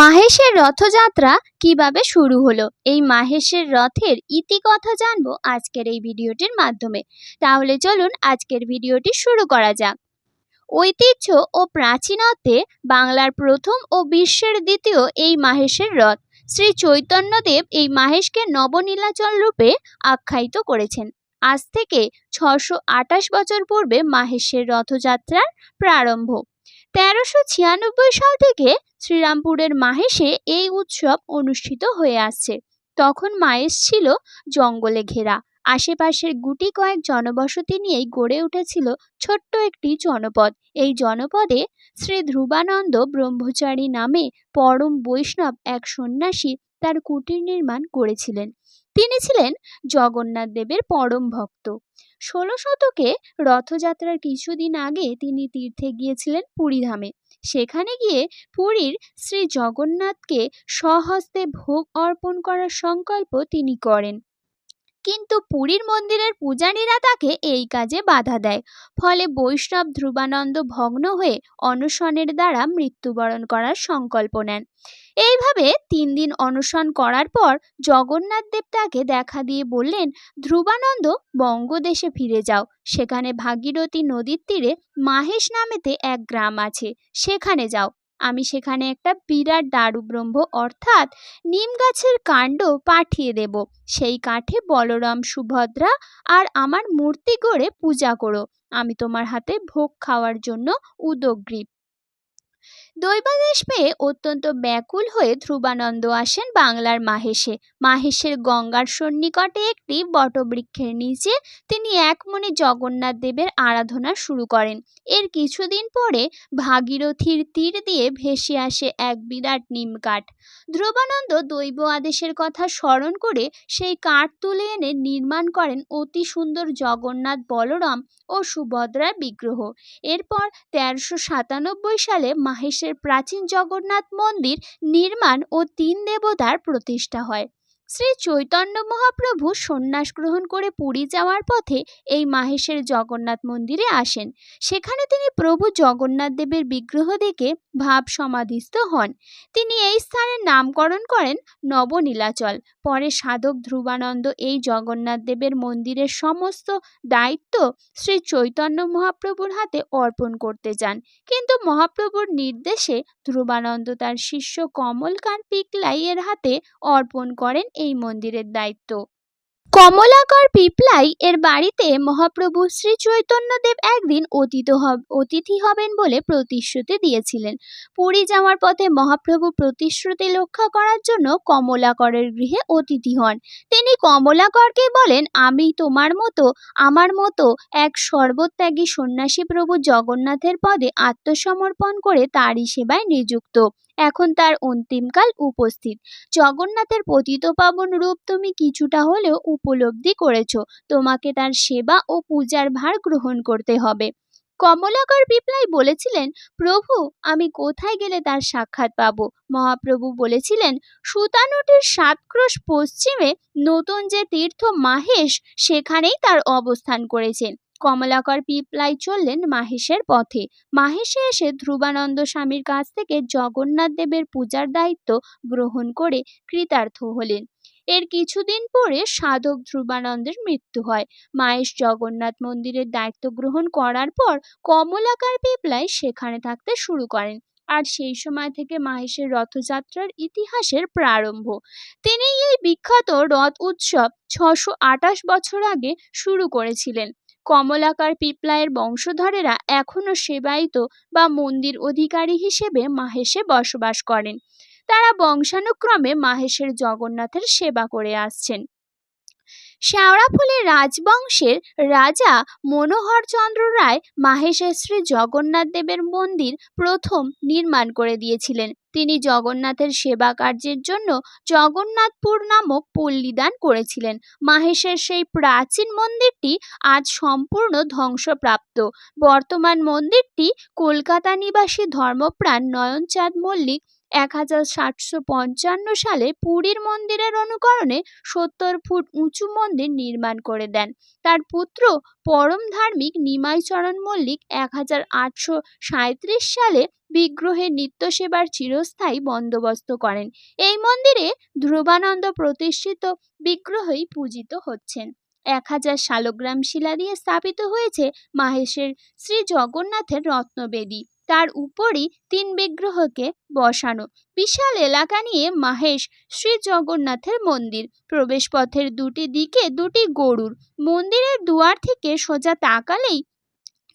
মাহেশের রথযাত্রা কীভাবে শুরু হলো? এই মাহেশের রথের ইতিকথা জানব আজকের এই ভিডিওটির মাধ্যমে। তাহলে চলুন আজকের ভিডিওটি শুরু করা যাক। ঐতিহ্য ও প্রাচীনত্বে বাংলার প্রথম ও বিশ্বের দ্বিতীয় এই মাহেশের রথ। শ্রী চৈতন্যদেব এই মাহেশকে নবনীলাচল রূপে আখ্যায়িত করেছেন। আজ থেকে ছশো বছর পূর্বে মাহেশের রথযাত্রার প্রারম্ভ। তেরোশো ছিয়ানব্বই সাল থেকে শ্রীরামপুরের মাহেশে এই উৎসব অনুষ্ঠিত হয়ে আসছে। তখন মাহেশ ছিল জঙ্গলে ঘেরা। আশেপাশের গুটি কয়েক জনবসতি নিয়েই গড়ে উঠেছিল ছোট্ট একটি জনপদ। এই জনপদে শ্রী ধ্রুবানন্দ ব্রহ্মচারী নামে পরম বৈষ্ণব এক সন্ন্যাসী তার কুটির নির্মাণ করেছিলেন। তিনি ছিলেন জগন্নাথ দেবের পরম ভক্ত। ষোলো শতকে রথযাত্রার কিছুদিন আগে তিনি তীর্থে গিয়েছিলেন পুরীধামে সেখানে গিয়ে পুরীর শ্রী জগন্নাথকে স্বহস্তে ভোগ অর্পণ করার সংকল্প তিনি করেন। কিন্তু পুরীর মন্দিরের পূজারীরা তাকে এই কাজে বাধা দেয়। ফলে বৈষ্ণব ধ্রুবানন্দ ভগ্ন হয়ে অনশনের দ্বারা মৃত্যুবরণ করার সংকল্প নেন। এইভাবে তিন দিন অনশন করার পর জগন্নাথ দেব তাকে দেখা দিয়ে বললেন, ধ্রুবানন্দ, বঙ্গদেশে ফিরে যাও। সেখানে ভাগীরথী নদীর তীরে মাহেশ নামেতে এক গ্রাম আছে। সেখানে যাও। আমি সেখানে একটা বিরাট দারুব্রহ্ম অর্থাৎ নিম গাছের কাণ্ড পাঠিয়ে দেব। সেই কাঠে বলরাম সুভদ্রা আর আমার মূর্তি গড়ে পূজা করো। আমি তোমার হাতে ভোগ খাওয়ার জন্য উদগ্রীব। দৈবাদেশ পেয়ে অত্যন্ত ব্যাকুল হয়ে ধ্রুবানন্দ আসেন বাংলার মাহেশে। মাহেশের গঙ্গার সন্নিকটে একটি বটবৃক্ষের নিচে তিনি এক মনে জগন্নাথ দেবের আরাধনা শুরু করেন। এর কিছুদিন পরে ভাগীরথীর তীর দিয়ে ভেসে আসে এক বিরাট নিম কাঠ। ধ্রুবানন্দ দৈব আদেশের কথা স্মরণ করে সেই কাঠ তুলে এনে নির্মাণ করেন অতি সুন্দর জগন্নাথ বলরাম ও সুভদ্রার বিগ্রহ। এরপর তেরোশো সাতানব্বই সালে মাহেশের প্রাচীন জগন্নাথ মন্দির নির্মাণ ও তিন দেবতার প্রতিষ্ঠা হয়। শ্রী চৈতন্য মহাপ্রভু সন্ন্যাস গ্রহণ করে পুরী যাওয়ার পথে এই মাহেশের জগন্নাথ মন্দিরে আসেন। সেখানে তিনি প্রভু জগন্নাথ দেবের বিগ্রহ দেখে ভাব সমাধিস্থ হন। তিনি এই স্থানের নামকরণ করেন নবনীলাচল। পরে সাধক ধ্রুবানন্দ এই জগন্নাথ দেবের মন্দিরের সমস্ত দায়িত্ব শ্রী চৈতন্য মহাপ্রভুর হাতে অর্পণ করতে যান। কিন্তু মহাপ্রভুর নির্দেশে ধ্রুবানন্দ তার শিষ্য কমলকান্ত পিকলাই এর হাতে অর্পণ করেন এই মন্দিরের দায়িত্ব। কমলাকর পিপলাই এর বাড়িতে মহাপ্রভু শ্রী চৈতন্যদেব একদিন অতীত অতিথি হবেন বলে প্রতিশ্রুতি দিয়েছিলেন। পুরী যাওয়ার পথে মহাপ্রভু প্রতিশ্রুতি রক্ষা করার জন্য কমলাকরের গৃহে অতিথি হন। তিনি কমলাকরকে বলেন, আমি তোমার মতো, আমার মতো এক সর্বত্যাগী সন্ন্যাসী প্রভু জগন্নাথের পদে আত্মসমর্পণ করে তারই সেবায় নিযুক্ত। এখন তার অন্তিমকাল উপস্থিত। জগন্নাথের পতিত পাবন রূপ তুমি কিছুটা হলেও উপলব্ধি করেছ। তোমাকে তার সেবা ও পূজার ভার গ্রহণ করতে হবে। কমলাকর পিপলাই বলেছিলেন, প্রভু, আমি কোথায় গেলে তার সাক্ষাৎ পাবো? মহাপ্রভু বলেছিলেন, সুতানুটির সাত ক্রোশ পশ্চিমে নতুন যে তীর্থ মাহেশ, সেখানেই তার অবস্থান করেছেন। কমলাকর পিপলাই চললেন মাহেশের পথে। মাহেশে এসে ধ্রুবানন্দ স্বামীর কাছ থেকে জগন্নাথ দেবের পূজার দায়িত্ব গ্রহণ করে কৃতার্থ হলেন। এর কিছুদিন পরে সাধক ধ্রুবানন্দের মৃত্যু হয়। মাহেশ জগন্নাথ মন্দিরের দায়িত্ব গ্রহণ করার পর কমলাকার পিপলাই সেখানে থাকতে শুরু করেন। আর সেই সময় থেকে মাহেশের রথযাত্রার ইতিহাসের প্রারম্ভ। তিনি এই বিখ্যাত রথ উৎসব ছশো আটাশ বছর আগে শুরু করেছিলেন। কমলাকার পিপলায়ের বংশধরেরা এখনও সেবায়িত বা মন্দির অধিকারী হিসেবে মাহেশে বসবাস করেন। তারা বংশানুক্রমে মাহেশের জগন্নাথের সেবা করে আসছেন। শেওড়াফুলি রাজবংশের রাজা মনোহর চন্দ্র রায় মাহেশের শ্রী জগন্নাথ দেবের মন্দির প্রথম নির্মাণ করে দিয়েছিলেন। তিনি জগন্নাথের সেবা কার্যের জন্য জগন্নাথপুর নামক পল্লীদান করেছিলেন। মাহেশের সেই প্রাচীন মন্দিরটি আজ সম্পূর্ণ ধ্বংসপ্রাপ্ত। বর্তমান মন্দিরটি কলকাতা নিবাসী ধর্মপ্রাণ নয়নচাঁদ মল্লিক এক হাজার সাতশো পঞ্চান্ন সালে পুরীর মন্দিরের অনুকরণে সত্তর ফুট উঁচু মন্দির নির্মাণ করে দেন। তার পুত্র পরম ধার্মিক নিমাইচরণ মল্লিক এক হাজার আটশো সাঁইত্রিশ সালে নিত্য সেবার চিরস্থায়ী বন্দোবস্ত করেন। এই মন্দিরে ধ্রুবানন্দ প্রতিষ্ঠিত বিগ্রহই পূজিত হচ্ছেন। এক হাজার শালগ্রাম শিলা দিয়ে স্থাপিত হয়েছে মাহেশের শ্রী জগন্নাথের রত্নবেদী। তার উপরই তিন বিগ্রহকে বসানো। বিশাল এলাকা নিয়ে মাহেশ শ্রী জগন্নাথের মন্দির। প্রবেশপথের দুটি দিকে দুটি গরুর। মন্দিরের দুয়ার থেকে সোজা তাকালেই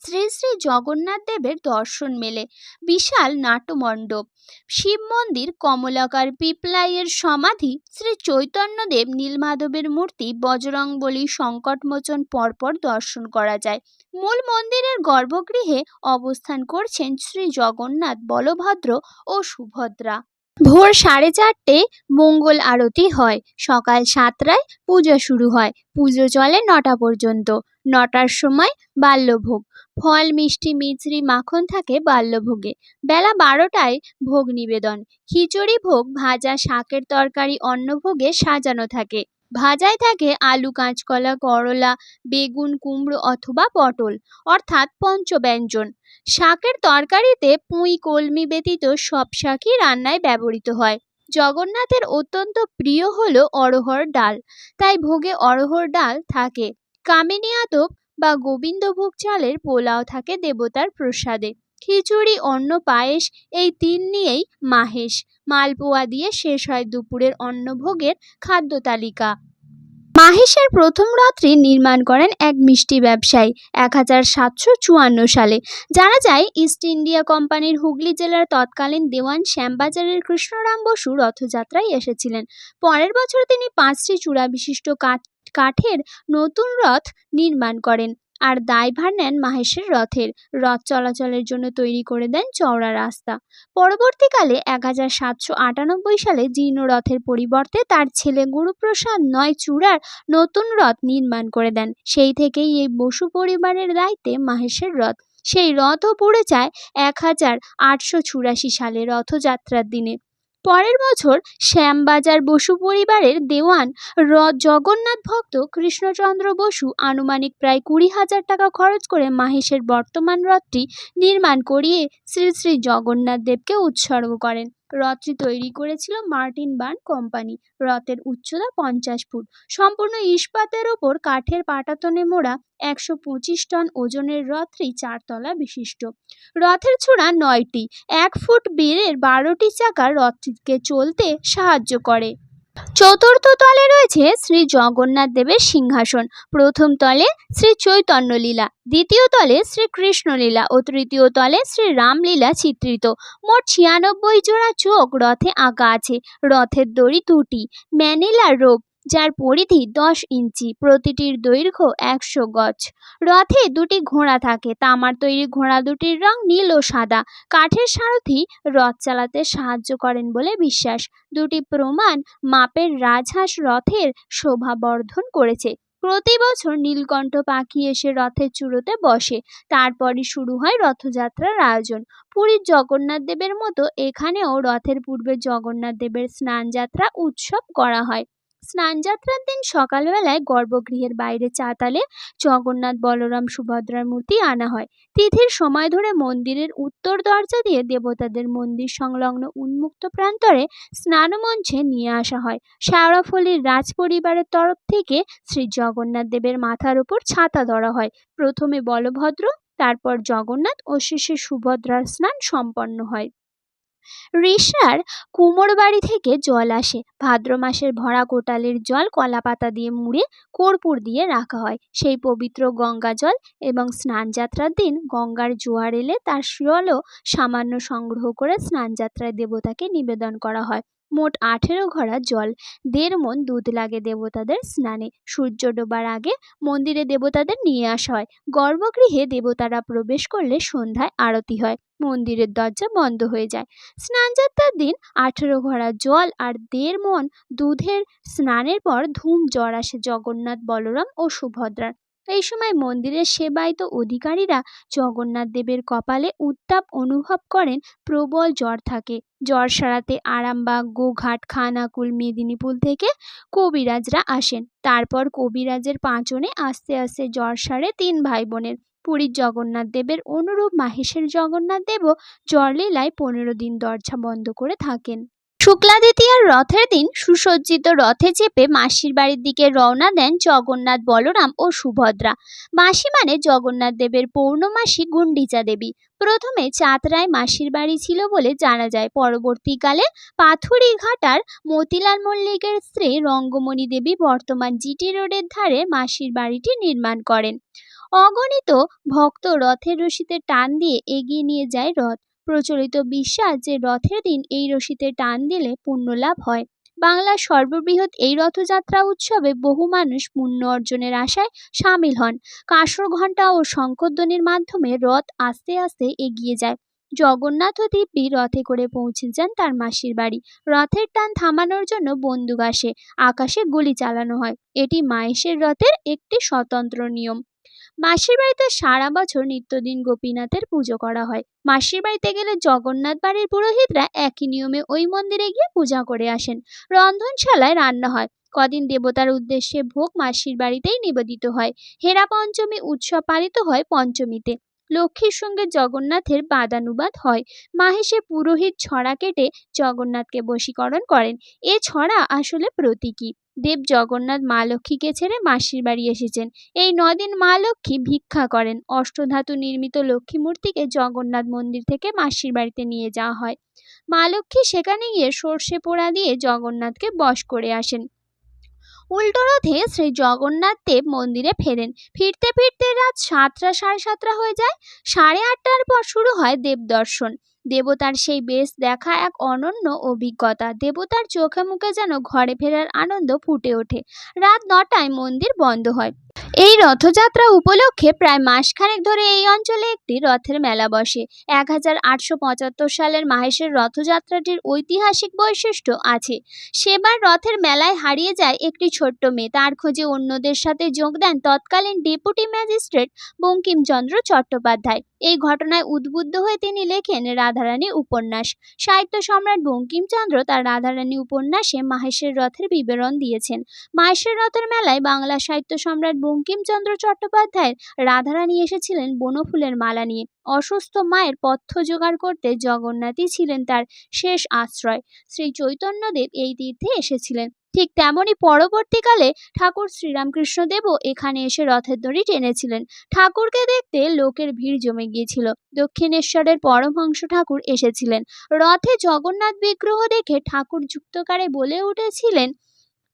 শ্রী শ্রী জগন্নাথ দেবের দর্শন মেলে। বিশাল নাটমণ্ডপ। শিব মন্দির, কমলাকার পিপলাইয়ের সমাধি, শ্রী চৈতন্যদেব নীলমাধবের মূর্তি, বজরংবলী, সংকটমোচন পরপর দর্শন করা যায়। মূল মন্দিরের গর্ভগৃহে অবস্থান করছেন শ্রী জগন্নাথ বলভদ্র ও সুভদ্রা। ভোর সাড়ে চারটে মঙ্গল আরতি হয়। সকাল সাতটায় পুজো শুরু হয়। পুজো চলে নটা পর্যন্ত। নটার সময় বাল্যভোগ। ফল, মিষ্টি, মিছরি, মাখন থাকে বাল্যভোগে। বেলা বারোটায় ভোগ নিবেদন। খিচুড়ি ভোগ, ভাজা, শাকের তরকারি, অন্নভোগে সাজানো থাকে। ভাজায় থাকে আলু, কাঁচকলা, করলা, বেগুন, কুমড়ো অথবা পটল, অর্থাৎ পঞ্চব্যঞ্জন। শাকের তরকারিতে পুঁই, কলমি ব্যতীত সব শাকই রান্নায় ব্যবহৃত হয়। জগন্নাথের অত্যন্ত প্রিয় হলো অড়হর ডাল। তাই ভোগে অড়হর ডাল থাকে। কামিনী আতপ বা গোবিন্দভোগ চালের পোলাও থাকে দেবতার প্রসাদে। খিচুড়ি, অন্ন, পায়েস এই তিন নিয়েই মাহেশ। মালপোয়া দিয়ে শেষ হয় দুপুরের অন্নভোগের খাদ্য তালিকা। মাহেশের প্রথম রথটি নির্মাণ করেন এক মিষ্টি ব্যবসায়ী এক হাজার সাতশো চুয়ান্ন সালে। জানা যায়, ইস্ট ইন্ডিয়া কোম্পানির হুগলি জেলার তৎকালীন দেওয়ান শ্যামবাজারের কৃষ্ণরাম বসু রথযাত্রায় এসেছিলেন। পরের বছর তিনি পাঁচটি চূড়া বিশিষ্ট কাঠ কাঠের নতুন রথ নির্মাণ করেন। আর দায়ভার নেন মাহেশের রথের। রথ চলাচলের জন্য তৈরি করে দেন চওড়া রাস্তা। পরবর্তীকালে এক হাজার সাতশো আটানব্বই সালে জীর্ণ রথের পরিবর্তে তার ছেলে গুরুপ্রসাদ নয় চূড়ার নতুন রথ নির্মাণ করে দেন। সেই থেকেই এই বসু পরিবারের দায়িত্বে মাহেশের রথ। সেই রথও পড়ে যায় এক হাজার আটশো চুরাশি সালে রথযাত্রার দিনে। পরের বছর শ্যামবাজার বসু পরিবারের দেওয়ান র জগন্নাথ ভক্ত কৃষ্ণচন্দ্র বসু আনুমানিক প্রায় কুড়ি হাজার টাকা খরচ করে মাহেশের বর্তমান রথটি নির্মাণ করিয়ে শ্রী শ্রী জগন্নাথ দেবকে উৎসর্গ করেন। রথটি তৈরি করেছিল মার্টিন বার্ন কোম্পানি। রথের উচ্চতা পঞ্চাশ ফুট। সম্পূর্ণ ইস্পাতের ওপর কাঠের পাটাতনে মোড়া একশো পঁচিশ টন ওজনের রথটি চারতলা বিশিষ্ট। রথের ছোড়া নয়টি। এক ফুট বেড়ের বারোটি চাকা রথটিকে চলতে সাহায্য করে। চতুর্থ তলে রয়েছে শ্রী জগন্নাথ দেবের সিংহাসন। প্রথম তলে শ্রী চৈতন্যলীলা, দ্বিতীয় তলে শ্রী কৃষ্ণ লীলা ও তৃতীয় তলে শ্রী রামলীলা চিত্রিত। মোট ছিয়ানব্বই জোড়া চোখ রথে আঁকা আছে। রথের দড়ি দুটি, ম্যানিলা রোপ যার পরিধি দশ ইঞ্চি, প্রতিটির দৈর্ঘ্য একশো গজ। রথে দুটি ঘোড়া থাকে। তামার তৈরি ঘোড়া দুটির রং নীল ও সাদা। কাঠের সারথি রথ চালাতে সাহায্য করেন বলে বিশ্বাস। দুটি প্রমাণ মাপের রাজহাঁস রথের শোভা বর্ধন করেছে। প্রতি বছর নীলকণ্ঠ পাখি এসে রথের চূড়োতে বসে। তারপরই শুরু হয় রথযাত্রার আয়োজন। পুরীর জগন্নাথ দেবের মতো এখানেও রথের পূর্বে জগন্নাথ দেবের স্নানযাত্রা উৎসব করা হয়। স্নানযাত্রার দিন সকালবেলায় গর্ভগৃহের বাইরে চাতালে জগন্নাথ বলরাম সুভদ্রার মূর্তি আনা হয়। তিথির সময় ধরে মন্দিরের উত্তর দরজা দিয়ে দেবতাদের মন্দির সংলগ্ন উন্মুক্ত প্রান্তরে স্নানমঞ্চে নিয়ে আসা হয়। শেওড়াফুলির রাজ পরিবারের তরফ থেকে শ্রী জগন্নাথ দেবের মাথার উপর ছাতা ধরা হয়। প্রথমে বলভদ্র, তারপর জগন্নাথ ও শেষে সুভদ্রার স্নান সম্পন্ন হয়। রিষার কুমোরবাড়ি থেকে জল আসে। ভাদ্র মাসের ভরা কোটালের জল কলাপাতা দিয়ে মুড়ে কর্পূর দিয়ে রাখা হয়। সেই পবিত্র গঙ্গা জল এবং স্নানযাত্রার দিন গঙ্গার জোয়ার এলে তার শিয়লও সামান্য সংগ্রহ করে স্নানযাত্রায় দেবতাকে নিবেদন করা হয়। মোট আঠেরো ঘড়া জল। দেড় মন দুধ লাগে দেবতাদের স্নানে। সূর্য ডোবার আগে মন্দিরে দেবতাদের নিয়ে আসা হয়। গর্ভগৃহে দেবতারা প্রবেশ করলে সন্ধ্যায় আরতি হয়। মন্দিরের দরজা বন্ধ হয়ে যায়। স্নানযাত্রার দিন আঠেরো ঘড়া জল আর দেড় মন দুধের স্নানের পর ধুম জ্বর আসে জগন্নাথ, বলরাম ও সুভদ্রার। এই সময় মন্দিরের সেবায়িত অধিকারীরা জগন্নাথ দেবের কপালে উত্তাপ অনুভব করেন প্রবল জ্বর থাকে। জ্বর সারাতে আরামবাগ, গোঘাট, খানাকুল মেদিনীপুর থেকে কবিরাজরা আসেন। তারপর কবিরাজের পাঁচনে আস্তে আস্তে জ্বর সারে তিন ভাই বোনের পুরীর জগন্নাথ দেবের অনুরূপ মাহেশের জগন্নাথ দেবও জ্বরলীলায় পনেরো দিন দরজা বন্ধ করে থাকেন। শুক্লা দ্বিতীয়ার রথের দিন সুসজ্জিত রথে চেপে মাসির বাড়ির দিকে রওনা দেন জগন্নাথ বলরাম ও সুভদ্রা। মাসি মানে জগন্নাথ দেবের পৌর্ণমাসী গুন্ডিচা দেবী। প্রথমে চাতরায় মাসির বাড়ি ছিল বলে জানা যায়। পরবর্তীকালে পাথুরি ঘাটার মতিলাল মল্লিকের স্ত্রী রঙ্গমণি দেবী বর্তমান জিটি রোডের ধারে মাসির বাড়িটি নির্মাণ করেন। অগণিত ভক্ত রথের রশিতে টান দিয়ে এগিয়ে নিয়ে যায় রথ। প্রচলিত বিশ্বাস যে রথের দিন এই রশিতে টান দিলে পুণ্যলাভ হয়। বাংলার সর্ববৃহৎ এই রথযাত্রা উৎসবে বহু মানুষ পুণ্য অর্জনের আশায় সামিল হন। কাঁসর ঘণ্টা ও শঙ্করধ্বনির মাধ্যমে রথ আস্তে আস্তে এগিয়ে যায়। জগন্নাথ দিব্যি রথে করে পৌঁছে যান তার মাসির বাড়ি। রথের টান থামানোর জন্য বন্দুক আসে, আকাশে গুলি চালানো হয়। এটি মাহেশের রথের একটি স্বতন্ত্র নিয়ম। মাসির বাড়িতে সারা বছর নিত্যদিন গোপীনাথের পুজো করা হয়। মাসির বাড়িতে গেলে জগন্নাথ বাড়ির পুরোহিতরা একই নিয়মে ওই মন্দিরে গিয়ে পূজা করে আসেন। রন্ধনশালায় রান্না হয়। কদিন দেবতার উদ্দেশ্যে ভোগ মাসির বাড়িতেই নিবেদিত হয়। হেরা পঞ্চমী উৎসব পালিত হয় পঞ্চমীতে। লক্ষ্মীর সঙ্গে জগন্নাথের বাদানুবাদ হয়। মাহেশে পুরোহিত ছড়া কেটে জগন্নাথকে বশীকরণ করেন। এ ছড়া আসলে প্রতীকী। দেব জগন্নাথ মা লক্ষ্মীকে ছেড়ে মাসির বাড়ি এসেছেন। এই নদিন মা লক্ষ্মী ভিক্ষা করেন। অষ্টধাতু নির্মিত লক্ষ্মী মূর্তিকে জগন্নাথ মন্দির থেকে মাসির বাড়িতে নিয়ে যাওয়া হয়। মা লক্ষ্মী সেখানে গিয়ে সর্ষে পোড়া দিয়ে জগন্নাথকে বশ করে আসেন। উল্টো রথে শ্রী জগন্নাথ দেব মন্দিরে ফেরেন। ফিরতে ফিরতে রাত সাতটা সাড়ে সাতটা হয়ে যায়। সাড়ে আটটার পর শুরু হয় দেবদর্শন দেবতার সেই বেশ দেখা এক অনন্য অভিজ্ঞতা। দেবতার চোখে মুখে যেন ঘরে ফেরার আনন্দ ফুটে ওঠে। রাত নটায় মন্দির বন্ধ হয়। এই রথযাত্রা উপলক্ষে প্রায় মাসখানেক ধরে এই অঞ্চলে একটি রথের মেলা বসে। এক হাজার আটশো পঁচাত্তর সালের মাহেশের রথযাত্রাটির ঐতিহাসিক বৈশিষ্ট্য আছে। সেবার রথের মেলায় হারিয়ে যায় একটি ছোট্ট মেয়ে। তার খোঁজে অন্যদের সাথে যোগ দেন তৎকালীন ডেপুটি ম্যাজিস্ট্রেট বঙ্কিমচন্দ্র চট্টোপাধ্যায়। এই ঘটনায় উদ্বুদ্ধ হয়ে তিনি লেখেন রাধারানী উপন্যাস। সাহিত্য সম্রাট বঙ্কিমচন্দ্র তার রাধারানী উপন্যাসে মাহেশের রথের বিবরণ দিয়েছেন। মাহেশের রথের মেলায় বাংলা সাহিত্য সম্রাট বঙ্কিমচন্দ্র চট্টোপাধ্যায়ের রাধারানী এসেছিলেন বনফুলের মালা নিয়ে। অসুস্থ মায়ের পথ্য জোগাড় করতে জগন্নাথই ছিলেন তার শেষ আশ্রয়। শ্রী চৈতন্যদেব এই তীর্থে এসেছিলেন। ঠিক তেমনই পরবর্তীকালে ঠাকুর শ্রীরামকৃষ্ণদেবও এখানে এসে রথের দড়ি টেনেছিলেন। ঠাকুরকে দেখতে লোকের ভিড় জমে গিয়েছিল। দক্ষিণেশ্বরের পরমহংস ঠাকুর এসেছিলেন। রথে জগন্নাথ বিগ্রহ দেখে ঠাকুর যুক্তকারে বলে উঠেছিলেন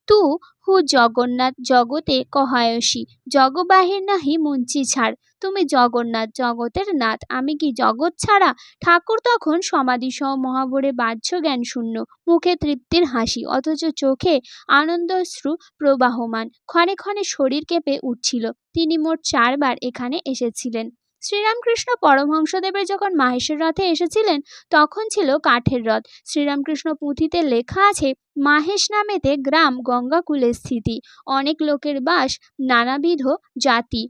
তু হু জগন্নাথ জগতে কহায়সী। জগবাহির নাহি মুঞ্চি ছাড়। তুমি জগন্নাথ জগতের নাথ। আমি কি জগৎ ছাড়া? ঠাকুর তখন সমাধিসহ মহাভরে বাহ্য জ্ঞান শূন্য। মুখে তৃপ্তির হাসি, অথচ চোখে আনন্দশ্রু প্রবাহমান। ক্ষণে ক্ষণে শরীর কেঁপে উঠছিল। তিনি মোট চারবার এখানে এসেছিলেন। শ্রীরামকৃষ্ণ পরমহংসদেবের যখন মাহেশের রথে এসেছিলেন, তখন ছিল কাঠের রথ। শ্রীরামকৃষ্ণ পুঁথিতে লেখা আছে, মাহেশ নামেতে গ্রাম গঙ্গাকুলে স্থিতি। অনেক লোকের বাস নানাবিধ জাতি।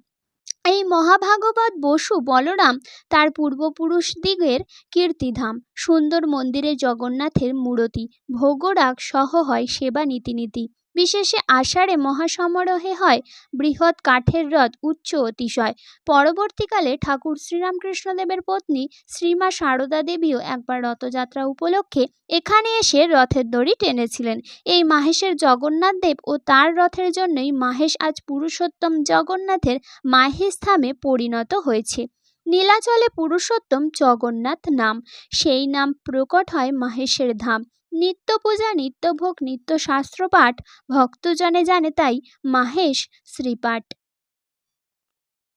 এই মহাভাগবত বসু বলরাম তার পূর্বপুরুষদিগের কীর্তিধাম, সুন্দর মন্দিরে জগন্নাথের মূরতি। ভোগরাগ সহ হয় সেবা নীতিনীতি বিশেষে আষাঢ়ে মহাসমারোহে হয়, বৃহৎ কাঠের রথ, উচ্চ অতিশয়। পরবর্তীকালে ঠাকুর শ্রীরামকৃষ্ণদেবের পত্নী শ্রীমা সারদা দেবীও একবার রথযাত্রা উপলক্ষে এখানে এসে রথের দড়ি টেনেছিলেন। এই মাহেশের জগন্নাথ দেব ও তার রথের জন্যই মাহেশ আজ পুরুষোত্তম জগন্নাথের মাহেশ ধামে পরিণত হয়েছে। নীলাচলে পুরুষোত্তম জগন্নাথ নাম। সেই নাম প্রকট হয় মাহেশের ধাম। নিত্য পূজা নিত্যভোগ নিত্য শাস্ত্রপাঠ ভক্তজনে জানে তাই মাহেশ শ্রীপাঠ।